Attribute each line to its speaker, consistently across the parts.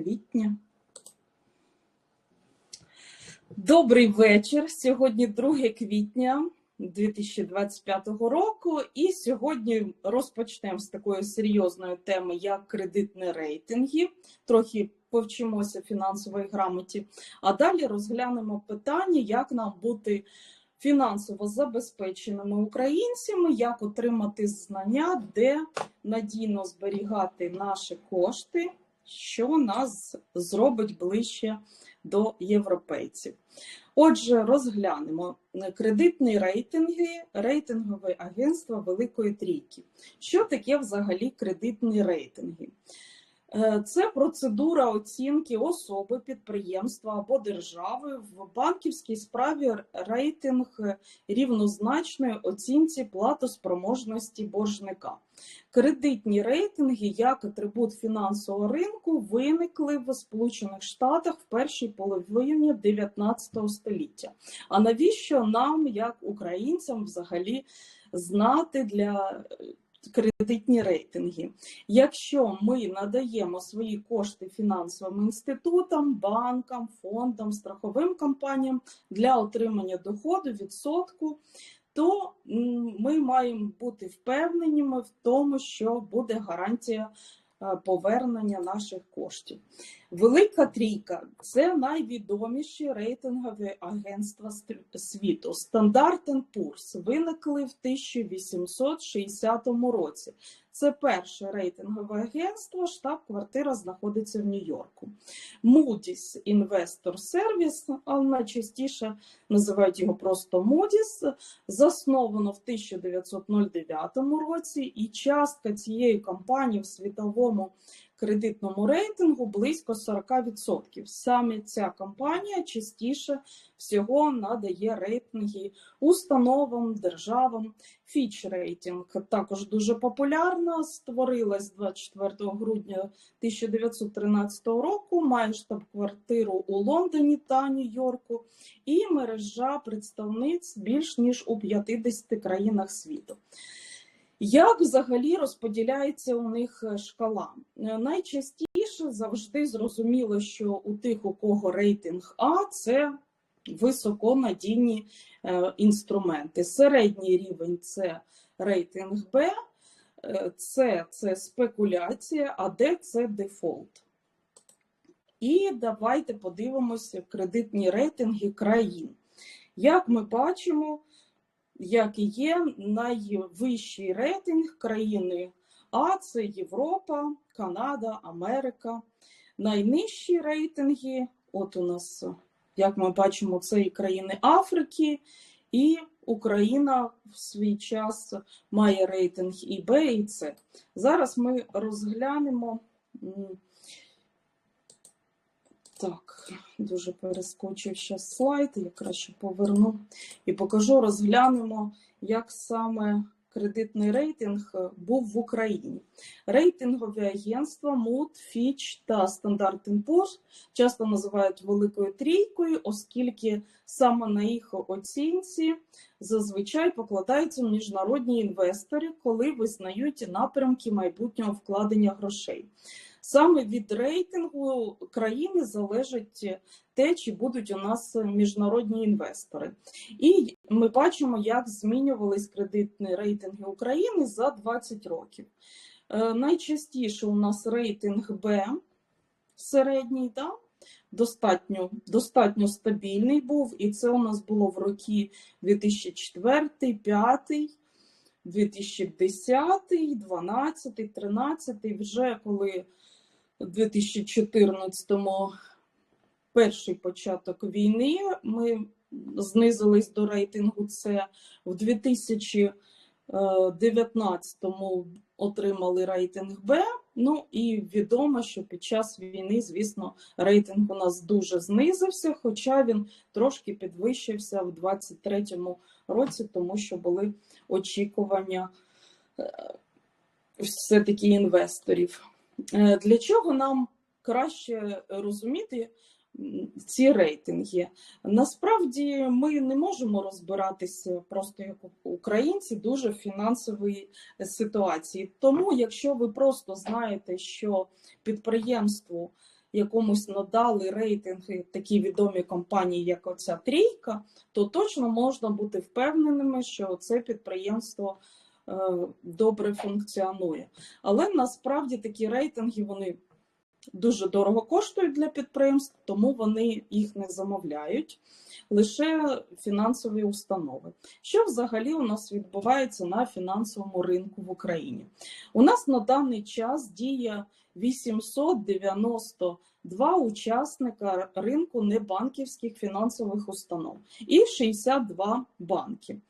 Speaker 1: квітня. Добрий вечір. Сьогодні 2 квітня 2025 року. І сьогодні розпочнемо з такої серйозної теми, як кредитні рейтинги. Трохи повчимося фінансової грамоті, а далі розглянемо питання, як нам бути фінансово забезпеченими українцями, як отримати знання, де надійно зберігати наші кошти, що нас зробить ближче до європейців. Отже, розглянемо кредитні рейтинги, рейтингове агентство Великої Трійки. Що таке взагалі кредитні рейтинги? Е, Це процедура оцінки особи, підприємства або держави в банківській справі рейтинг рівнозначної оцінці платоспроможності боржника. Кредитні рейтинги як атрибут фінансового ринку виникли в Сполучених Штатах в першій половині 19 століття. А навіщо нам, як українцям, взагалі знати для кредитні рейтинги. Якщо ми надаємо свої кошти фінансовим інститутам, банкам, фондам, страховим компаніям для отримання доходу, відсотку, то ми маємо бути впевненими в тому, що буде гарантія повернення наших коштів. Велика трійка це найвідоміші рейтингові агентства світу. Standard Poor's виникли в 1860 році. Це перше рейтингове агентство, штаб-квартира знаходиться в Нью-Йорку. Moody's Investor Service, але найчастіше називають його просто Moody's, засновано в 1909 році, і частка цієї компанії в світовому кредитному рейтингу близько 40%. Саме ця компанія частіше всього надає рейтинги установам, державам. Fitch рейтинг також дуже популярна, створилась 24 грудня 1913 року, має штаб-квартиру у Лондоні та Нью-Йорку і мережа представниць більш ніж у 50 країнах світу. Як взагалі розподіляється у них шкала? Найчастіше завжди зрозуміло, що у тих, у кого рейтинг А, це високонадійні інструменти. Середній рівень це рейтинг Б, С це спекуляція, а Д це дефолт. І давайте подивимося кредитні рейтинги країн. Як ми бачимо, як і є найвищий рейтинг країни А це Європа, Канада, Америка. Найнижчі рейтинги, от у нас, як ми бачимо, це і країни Африки, і Україна в свій час має рейтинг і Б, і С. Зараз ми розглянемо. Так, дуже перескочив ще слайд, я краще поверну і покажу, розглянемо, як саме кредитний рейтинг був в Україні. Рейтингові агентства Mood, Fitch та Standard Poor's часто називають великою трійкою, оскільки саме на їх оцінці зазвичай покладаються міжнародні інвестори, коли визнають напрямки майбутнього вкладення грошей. Саме від рейтингу країни залежить те, чи будуть у нас міжнародні інвестори. І ми бачимо, як змінювались кредитні рейтинги України за 20 років. Найчастіше у нас рейтинг Б середній, да? Достатньо достатньо стабільний був, і це у нас було в роки 2004, 2005, 2010, 2012, 2013, вже коли у 2014-му перший початок війни. Ми знизились до рейтингу С в 2019-му отримали рейтинг Б. Ну і відомо, що під час війни, звісно, рейтинг у нас дуже знизився, хоча він трошки підвищився в 2023 році, тому що були очікування все-таки інвесторів. Для чого нам краще розуміти ці рейтинги? Насправді ми не можемо розбиратися просто як українці дуже в фінансовій ситуації. Тому, якщо ви просто знаєте, що підприємству якомусь надали рейтинги такі відомі компанії, як оця трійка, то точно можна бути впевненими, що це підприємство е, добре функціонує. Але насправді такі рейтинги вони дуже дорого коштують для підприємств, тому вони їх не замовляють. Лише фінансові установи. Що взагалі у нас відбувається на фінансовому ринку в Україні? У нас на даний час діє 892 учасника ринку небанківських фінансових установ і 62 банки.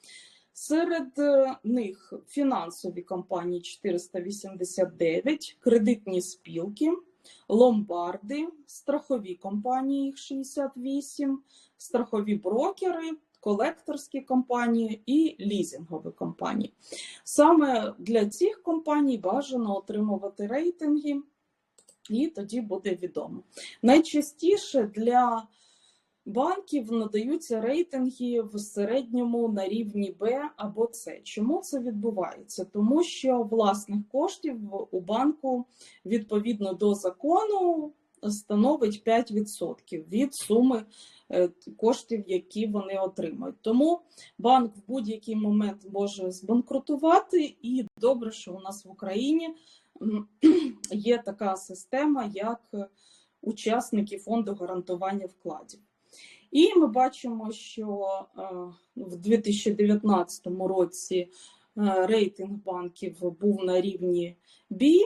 Speaker 1: Серед е, них фінансові компанії 489, кредитні спілки, ломбарди, страхові компанії їх 68, страхові брокери, колекторські компанії і лізингові компанії. Саме для цих компаній бажано отримувати рейтинги, і тоді буде відомо. Найчастіше для банків надаються рейтинги в середньому на рівні Б або С. Чому це відбувається? Тому що власних коштів у банку відповідно до закону становить 5% від суми е, коштів, які вони отримають. Тому банк в будь-який момент може збанкрутувати, і добре, що у нас в Україні є така система, як учасники фонду гарантування вкладів. І ми бачимо, що е, в 2019 році е, рейтинг банків був на рівні B,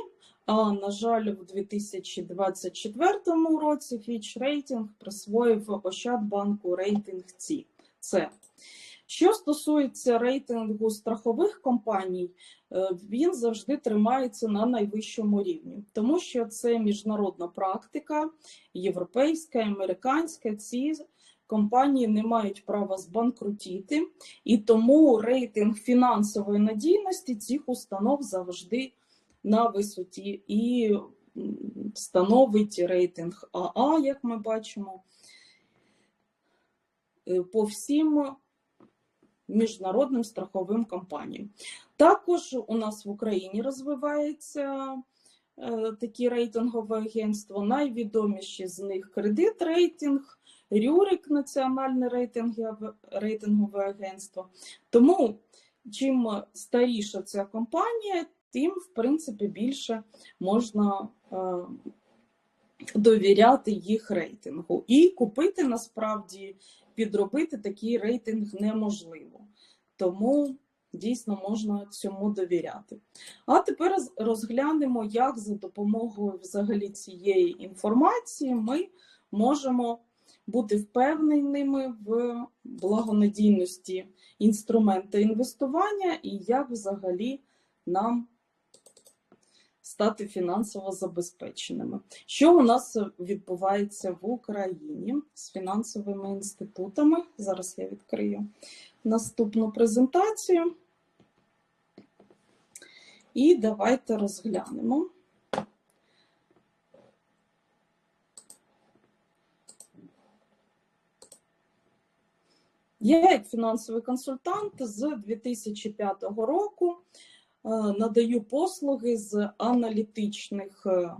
Speaker 1: а на жаль, в 2024 році Fitch рейтинг присвоїв Ощадбанку рейтинг C. Що стосується рейтингу страхових компаній, е, він завжди тримається на найвищому рівні, тому що це міжнародна практика, європейська, американська. Ці компанії не мають права збанкрутіти, і тому рейтинг фінансової надійності цих установ завжди на висоті і становить рейтинг АА, як ми бачимо, е, по всім міжнародним страховим компаніям. Також у нас в Україні розвивається е, такі рейтингове агентство. Найвідоміші з них кредит рейтинг. Рюрик Національне рейтингове, рейтингове агентство. Тому чим старіша ця компанія, тим, в принципі, більше можна е, довіряти їх рейтингу. І купити насправді підробити такий рейтинг неможливо. Тому дійсно можна цьому довіряти. А тепер розглянемо, як за допомогою взагалі цієї інформації ми можемо бути впевненими в благонадійності інструмента інвестування і як взагалі нам стати фінансово забезпеченими. Що у нас відбувається в Україні з фінансовими інститутами? Зараз я відкрию наступну презентацію. І давайте розглянемо. Я як фінансовий консультант з 2005 року е, надаю послуги з аналітичних е,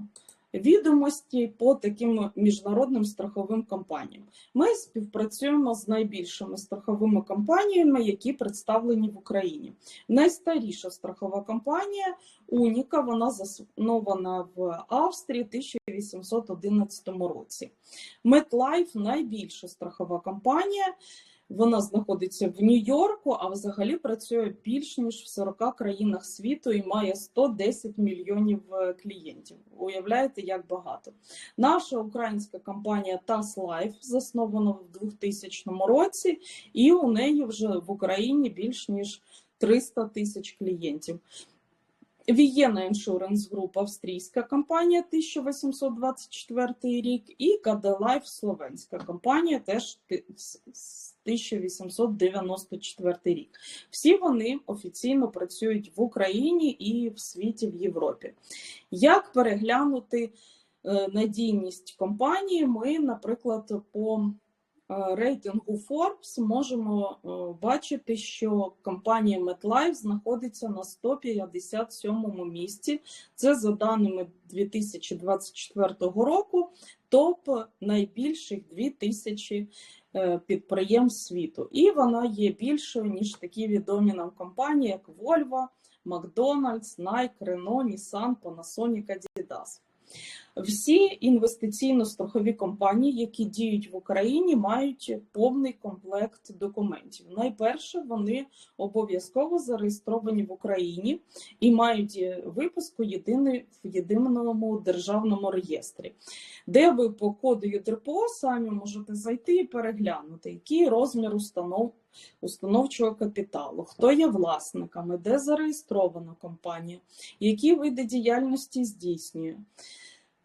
Speaker 1: відомостей по таким міжнародним страховим компаніям. Ми співпрацюємо з найбільшими страховими компаніями, які представлені в Україні. Найстаріша страхова компанія Уніка, вона заснована в Австрії 1811 році. MetLife – найбільша страхова компанія. Вона знаходиться в Нью-Йорку, а взагалі працює більш ніж в 40 країнах світу і має 110 мільйонів е, клієнтів. Уявляєте, як багато. Наша українська компанія TAS Life заснована в 2000 році, і у неї вже в Україні більш ніж 300 тисяч клієнтів. Vienna Insurance Group австрійська компанія 1824 рік, і Каделайф Словенська компанія теж 1894 рік. Всі вони офіційно працюють в Україні і в світі в Європі. Як переглянути е, надійність компанії? Ми, наприклад, по рейтингу Forbes можемо е, бачити, що компанія MetLife знаходиться на 157 місці. Це за даними 2024 року, топ найбільших 2000 е, підприємств світу. І вона є більшою, ніж такі відомі нам компанії, як Volvo, Макдональдс, Nike, Renault, Nissan, Panasonic, Adidas. Всі інвестиційно-страхові компанії, які діють в Україні, мають повний комплект документів. Найперше, вони обов'язково зареєстровані в Україні і мають випуску єдиний в єдиному державному реєстрі, де ви по коду ЮДРПО самі можете зайти і переглянути, який розмір установ установчого капіталу, хто є власниками, де зареєстрована компанія, які види діяльності здійснює.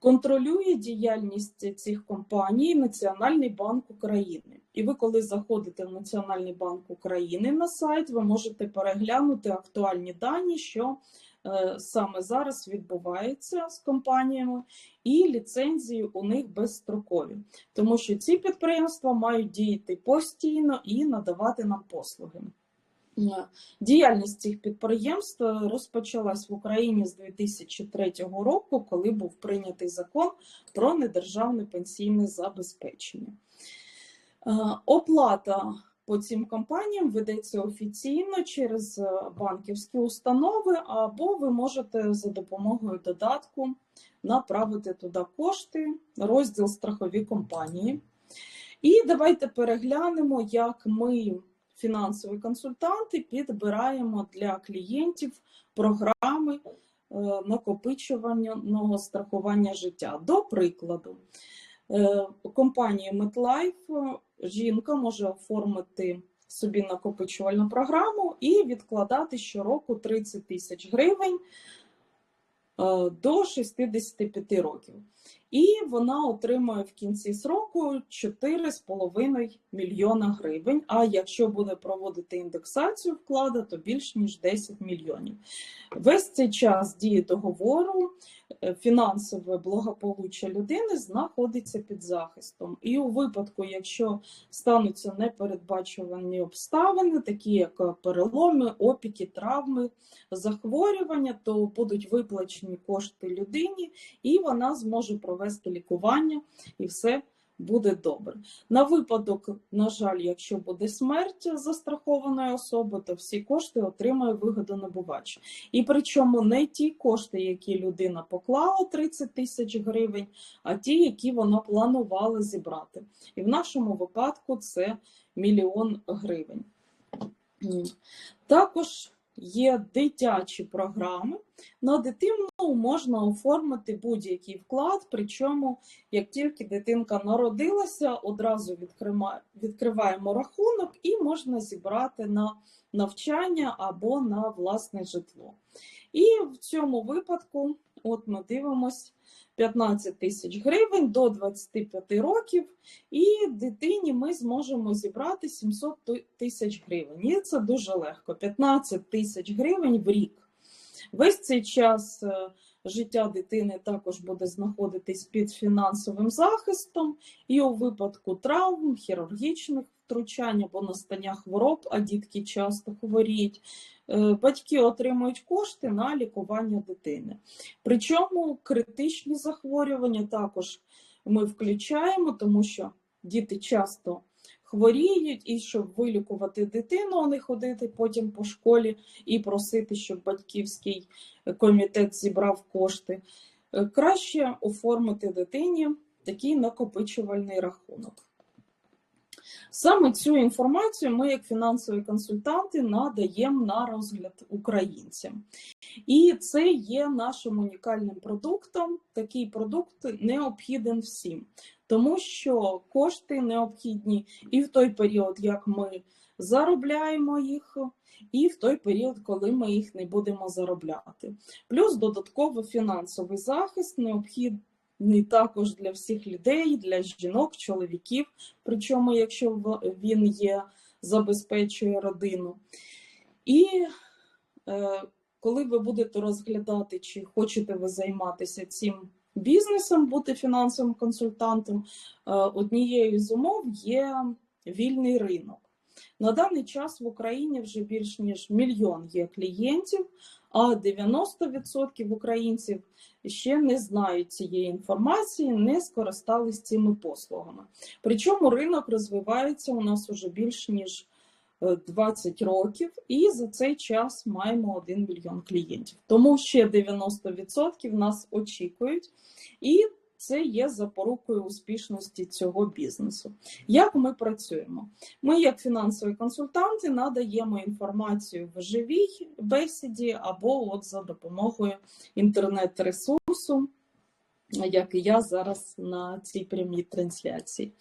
Speaker 1: Контролює діяльність цих компаній Національний банк України. І ви, коли заходите в Національний банк України на сайт, ви можете переглянути актуальні дані, що е, саме зараз відбувається з компаніями, і ліцензії у них безстрокові, тому що ці підприємства мають діяти постійно і надавати нам послуги. Е, Діяльність цих підприємств розпочалась в Україні з 2003 року, коли був прийнятий закон про недержавне пенсійне забезпечення. Е, Оплата по цим компаніям ведеться офіційно через е, банківські установи, або ви можете за допомогою додатку направити туди кошти, розділ страхові компанії. І давайте переглянемо, як ми фінансові консультанти підбираємо для клієнтів програми е, накопичувального страхування життя. До прикладу, е, у компанії MetLife жінка може оформити собі накопичувальну програму і відкладати щороку 30 тисяч гривень е, до 65 років. І вона отримує в кінці сроку 4,5 мільйона гривень. А якщо буде проводити індексацію вкладу, то більш ніж 10 мільйонів. Весь цей час дії договору е, фінансове благополуччя людини знаходиться під захистом. І у випадку, якщо стануться непередбачувані обставини, такі як переломи, опіки, травми, захворювання, то будуть виплачені кошти людині, і вона зможе провести лікування і все буде добре. На випадок, на жаль, якщо буде смерть застрахованої особи, то всі кошти отримає вигодонабувач. І причому не ті кошти, які людина поклала 30 тисяч гривень, а ті, які вона планувала зібрати. І в нашому випадку це мільйон гривень. Також є дитячі програми. На дитину можна оформити будь-який вклад, причому, як тільки дитинка народилася, одразу відкриваємо рахунок і можна зібрати на навчання або на власне житло. І в цьому випадку, от ми дивимось, 15 тисяч гривень до 25 років, і дитині ми зможемо зібрати 700 тисяч гривень. І це дуже легко: 15 тисяч гривень в рік. Весь цей час е, життя дитини також буде знаходитись під фінансовим захистом, і у випадку травм, хірургічних втручань або настання хвороб, а дітки часто хворіють, е, батьки отримують кошти на лікування дитини. Причому критичні захворювання також ми включаємо, тому що діти часто хворіють, і щоб вилікувати дитину, а не ходити потім по школі і просити, щоб батьківський комітет зібрав кошти. Е, Краще оформити дитині такий накопичувальний рахунок. Саме цю інформацію ми, як фінансові консультанти, надаємо на розгляд українцям. І це є нашим унікальним продуктом. Такий продукт необхіден всім, тому що кошти необхідні і в той період, як ми заробляємо їх, і в той період, коли ми їх не будемо заробляти. Плюс додатково фінансовий захист необхідний не також для всіх людей, для жінок, чоловіків, причому, якщо він є, забезпечує родину. І е, коли ви будете розглядати, чи хочете ви займатися цим бізнесом, бути фінансовим консультантом, е, однією з умов є вільний ринок. На даний час в Україні вже більш ніж мільйон є клієнтів, а 90% українців ще не знають цієї інформації, не скористались цими послугами. Причому ринок розвивається у нас уже більш ніж е, 20 років, і за цей час маємо 1 мільйон клієнтів. Тому ще 90% нас очікують, і це є запорукою успішності цього бізнесу. Як ми працюємо? Ми, як фінансові консультанти, надаємо інформацію в живій бесіді або от за допомогою інтернет-ресурсу, як і я зараз на цій прямій трансляції.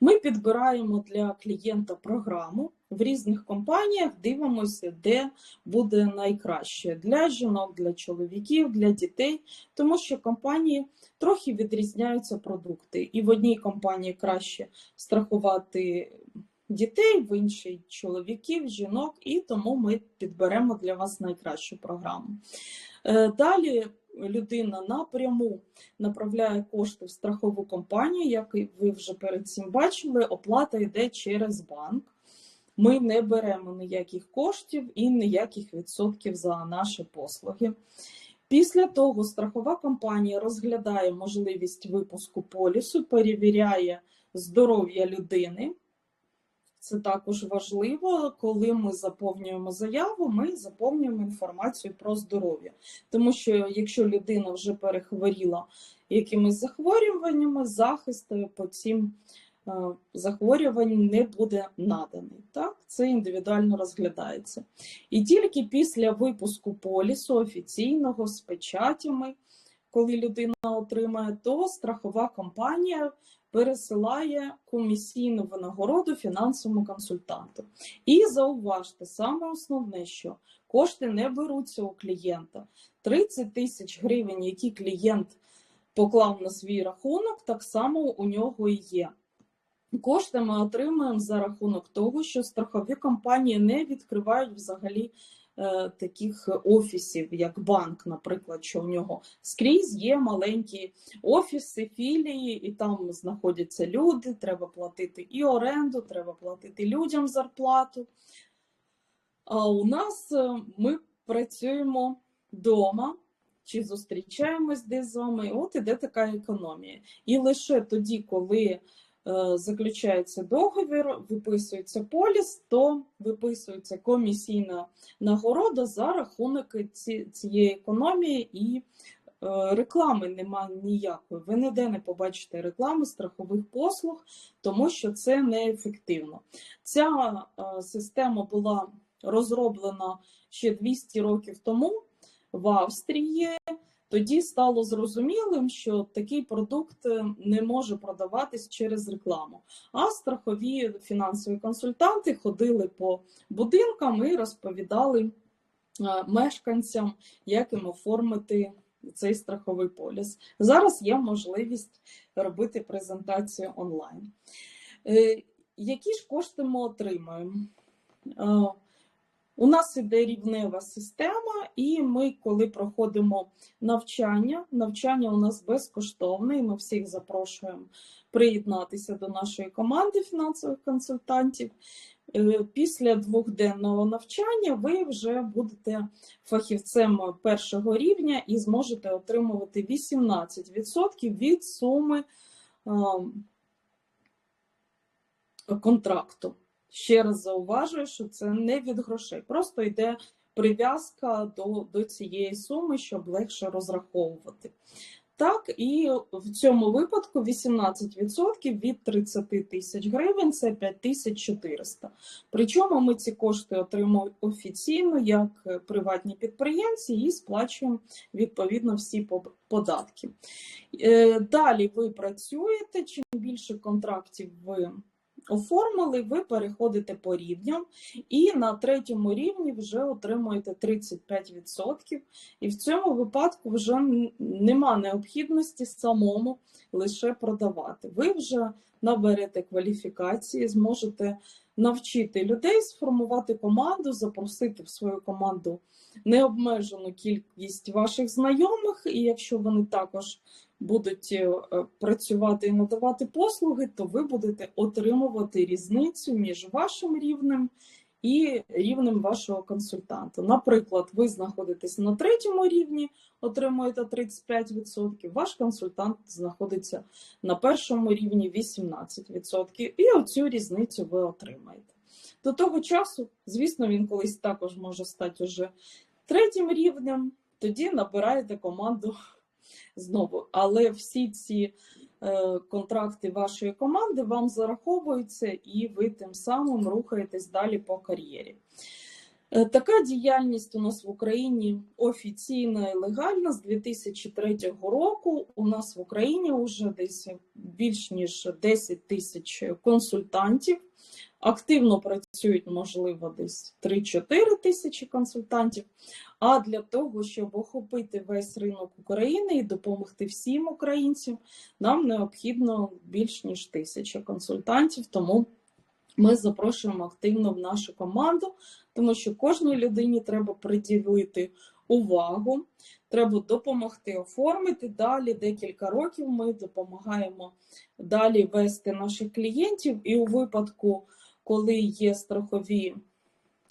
Speaker 1: Ми підбираємо для клієнта програму в різних компаніях, дивимося, де буде найкраще для жінок, для чоловіків, для дітей, тому що компанії трохи відрізняються продукти. І в одній компанії краще страхувати дітей, в іншій чоловіків, жінок, і тому ми підберемо для вас найкращу програму. Е, Далі людина напряму направляє кошти в страхову компанію, як ви вже перед цим бачили, оплата йде через банк. Ми не беремо ніяких коштів і ніяких відсотків за наші послуги. Після того страхова компанія розглядає можливість випуску полісу, перевіряє здоров'я людини. Це також важливо, коли ми заповнюємо заяву, ми заповнюємо інформацію про здоров'я. Тому що якщо людина вже перехворіла якимись захворюваннями, захист по цим е, захворюванням не буде наданий. Так? Це індивідуально розглядається. І тільки після випуску полісу офіційного з печатями, коли людина отримає, то страхова компанія пересилає комісійну винагороду фінансовому консультанту. І зауважте, саме основне, що кошти не беруться у клієнта. 30 тисяч гривень, які клієнт поклав на свій рахунок, так само у нього і є. Кошти ми отримуємо за рахунок того, що страхові компанії не відкривають взагалі таких офісів, як банк, наприклад, що у нього скрізь є маленькі офіси, філії, і там знаходяться люди, треба платити і оренду, треба платити людям зарплату. А у нас е, ми працюємо вдома чи зустрічаємось десь з вами, от іде така економія. І лише тоді, коли е, заключається договір, виписується поліс, то виписується комісійна нагорода за рахунок ці- цієї економії і е, реклами немає ніякої. Ви ніде не побачите реклами страхових послуг, тому що це неефективно. Ця е, система була розроблена ще 200 років тому в Австрії. Тоді стало зрозумілим, що такий продукт е, не може продаватись через рекламу. А страхові фінансові консультанти ходили по будинкам і розповідали е, мешканцям, як їм оформити цей страховий поліс. Зараз є можливість робити презентацію онлайн. Е, Які ж кошти ми отримуємо? У нас іде рівнева система, і ми, коли проходимо навчання, навчання у нас безкоштовне, і ми всіх запрошуємо приєднатися до нашої команди фінансових консультантів. Е, Після двохденного навчання ви вже будете фахівцем першого рівня і зможете отримувати 18% від суми ем, контракту. Ще раз зауважую, що це не від грошей, просто йде прив'язка до, до цієї суми, щоб легше розраховувати. Так, і в цьому випадку 18% від 30 тисяч гривень це 5400. Причому ми ці кошти отримуємо офіційно як приватні підприємці і сплачуємо відповідно всі податки. Е, Далі ви працюєте, чим більше контрактів ви оформили, ви переходите по рівням, і на третьому рівні вже отримуєте 35%. І в цьому випадку вже нема необхідності самому лише продавати. Ви вже наберете кваліфікації, зможете навчити людей сформувати команду, запросити в свою команду необмежену кількість ваших знайомих, і якщо вони також будуть е, працювати і надавати послуги, то ви будете отримувати різницю між вашим рівнем і рівнем вашого консультанта. Наприклад, ви знаходитесь на третьому рівні, отримуєте 35%, ваш консультант знаходиться на першому рівні 18%, і оцю різницю ви отримаєте. До того часу, звісно, він колись також може стати уже третім рівнем, тоді набираєте команду знову. Але всі ці е, контракти вашої команди вам зараховуються, і ви тим самим рухаєтесь далі по кар'єрі. Е, Така діяльність у нас в Україні офіційна і легальна з 2003 року. У нас в Україні вже десь більш ніж 10 тисяч консультантів. Активно працюють, можливо, десь 3-4 тисячі консультантів. А для того, щоб охопити весь ринок України і допомогти всім українцям, нам необхідно більш ніж тисяча консультантів. Тому ми запрошуємо активно в нашу команду, тому що кожній людині треба приділити увагу, треба допомогти оформити. Далі декілька років ми допомагаємо далі вести наших клієнтів, і у випадку, коли є страхові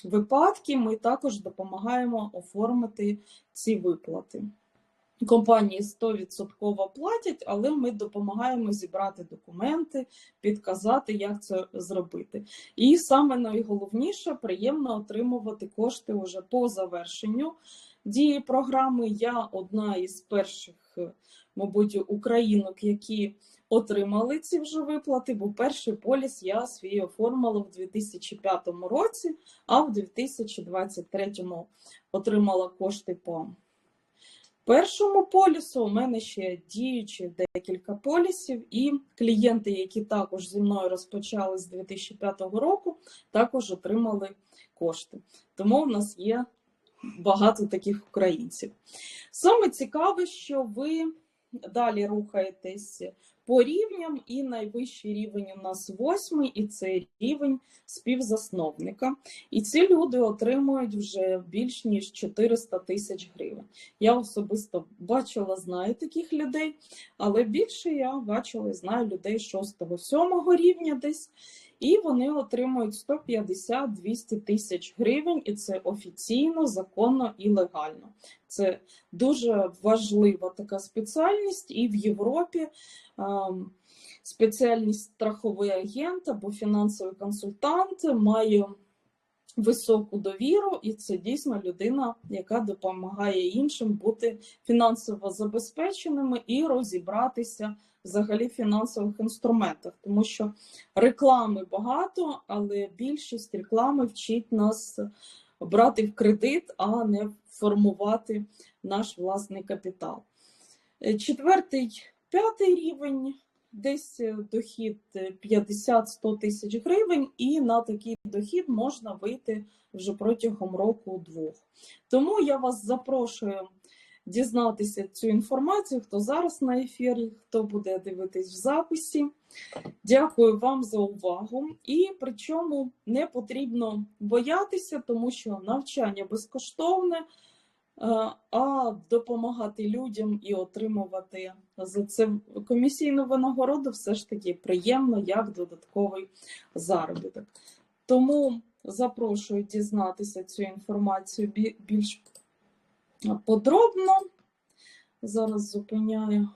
Speaker 1: випадки, ми також допомагаємо оформити ці виплати. Компанії 100% платять, але ми допомагаємо зібрати документи, підказати, як це зробити. І саме найголовніше приємно отримувати кошти вже по завершенню дії програми. Я одна із перших, мабуть, українок, які отримали ці вже виплати, бо перший поліс я свій оформила в 2005 році, а в 2023 отримала кошти по першому полісу. У мене ще діючі декілька полісів, і клієнти, які також зі мною розпочали з 2005 року, також отримали кошти. Тому в нас є багато таких українців. Саме цікаве, що ви далі рухаєтесь по рівням, і найвищий рівень у нас восьмий, і це рівень співзасновника. І ці люди отримують вже більш ніж 400 тисяч гривень. Я особисто бачила, знаю таких людей, але більше я бачила і знаю людей 6-7 рівня десь. І вони отримують 150-200 тисяч гривень, і це офіційно, законно і легально. Це дуже важлива така спеціальність, і в Європі ем, спеціальність страховий агент або фінансовий консультант має високу довіру, і це дійсно людина, яка допомагає іншим бути фінансово забезпеченими і розібратися взагалі фінансових інструментах, тому що реклами багато, але більшість реклами вчить нас брати в кредит, а не формувати наш власний капітал. Е, Четвертий, п'ятий рівень. Десь е, дохід 50-100 тисяч гривень, і на такий дохід можна вийти вже протягом року-двох. Тому я вас запрошую дізнатися цю інформацію, хто зараз на ефірі, хто буде дивитись в записі. Дякую вам за увагу. І причому не потрібно боятися, тому що навчання безкоштовне, е, а допомагати людям і отримувати за це комісійну винагороду все ж таки приємно як додатковий заробіток. Тому запрошую дізнатися цю інформацію більш подробно. Зараз зупиняю